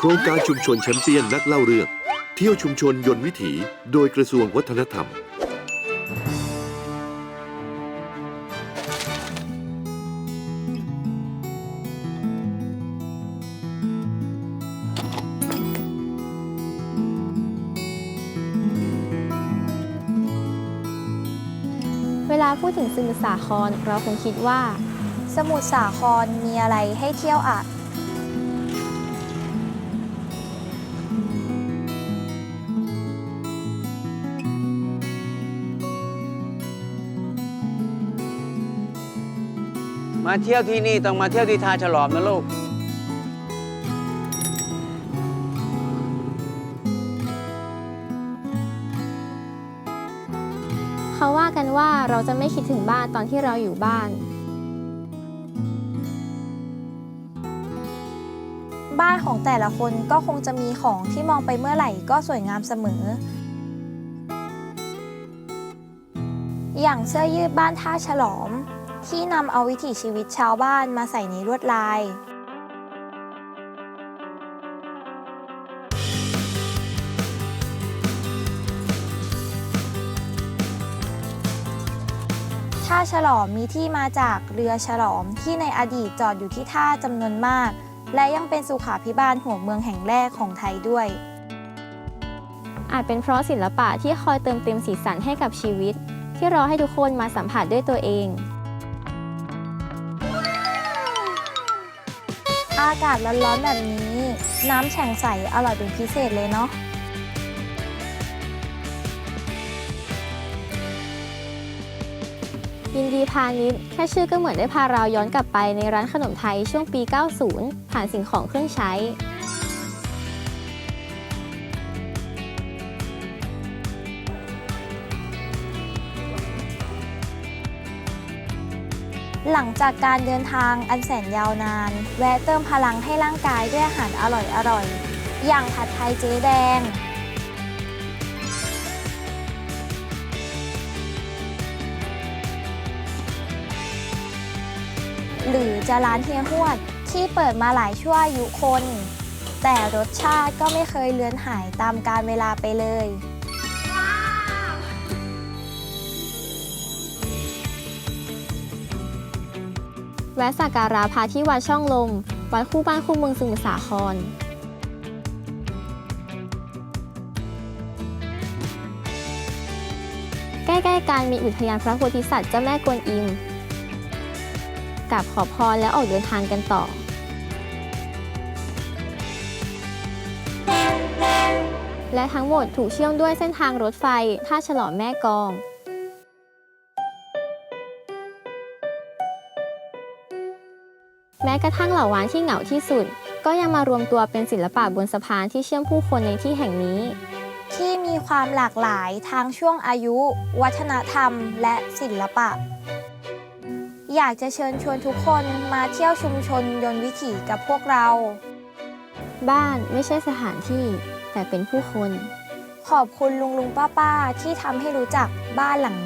โครงการชุมชนแชมเปี้ยนนักเล่าเรื่อง เที่ยวชุมชนยนต์วิถีโดยกระทรวงวัฒนธรรม เวลาพูดถึงสมุทรสาครเราคงคิดว่า สมุทรสาครมีอะไรให้เที่ยวอะ มาเที่ยวที่นี่ต้องมาเที่ยวที่ทาฉลอมนะลูก เขาว่ากันว่าเราจะไม่คิดถึงบ้านตอนที่เราอยู่บ้าน บ้านของแต่ละคนก็คงจะมีของที่มองไปเมื่อไหร่ก็สวยงามเสมอ อย่างเสื้อยืดบ้านท่าฉลอม ที่นำเอาวิถีชีวิตชาวบ้านมาใส่ในลวดลาย ท่าฉลอมมีที่มาจากเรือฉลอมที่ในอดีตจอดอยู่ที่ท่าจำนวนมาก และยังเป็นสุขาพิบาลหัวเมืองแห่งแรกของไทยด้วย อาจเป็นเพราะศิลปะที่คอยเติมเต็มสีสันให้กับชีวิต ที่รอให้ทุกคนมาสัมผัสด้วยตัวเอง อากาศร้อนๆแบบนี้ น้ำแฉ่งใสอร่อยเป็นพิเศษเลยเนาะยินดีพาณิชย์แค่ชื่อก็เหมือนได้พาเราย้อนกลับไปในร้านขนมไทยช่วงปี 90 ผ่านสิ่งของเครื่องใช้ หลังจากการเดินทางอันแสนยาวนาน แวะเติมพลังให้ร่างกายด้วยอาหารอร่อยๆอย่างผัดไทยเจ๊แดง หรือจะร้านเฮียหวดที่เปิดมาหลายชั่วอายุคน แต่รสชาติก็ไม่เคยเลือนหายตามการเวลาไปเลย แวะสักการะพระที่วัดช่องลม วัดคู่บ้านคู่เมืองสมุทรสาครใกล้ๆกันมีอุทยานพระโพธิสัตว์เจ้าแม่กวนอิมกราบขอพรแล้วออกเดินทางกันต่อและทั้งหมดถูกเชื่อมด้วยเส้นทางรถไฟท่าฉลอมแม่กอง แม้กระทั่งเหล่าวานที่เหงาที่สุด ก็ยังมารวมตัวเป็นศิลปะบนสะพานที่เชื่อมผู้คนในที่แห่งนี้ ที่มีความหลากหลายทางช่วงอายุ วัฒนธรรม และศิลปะ อยากจะเชิญชวนทุกคนมาเที่ยวชุมชนยนต์วิถีกับพวกเรา บ้านไม่ใช่สถานที่ แต่เป็นผู้คน ขอบคุณลุงลุงป้าป้าๆที่ทำให้รู้จักบ้านหลัง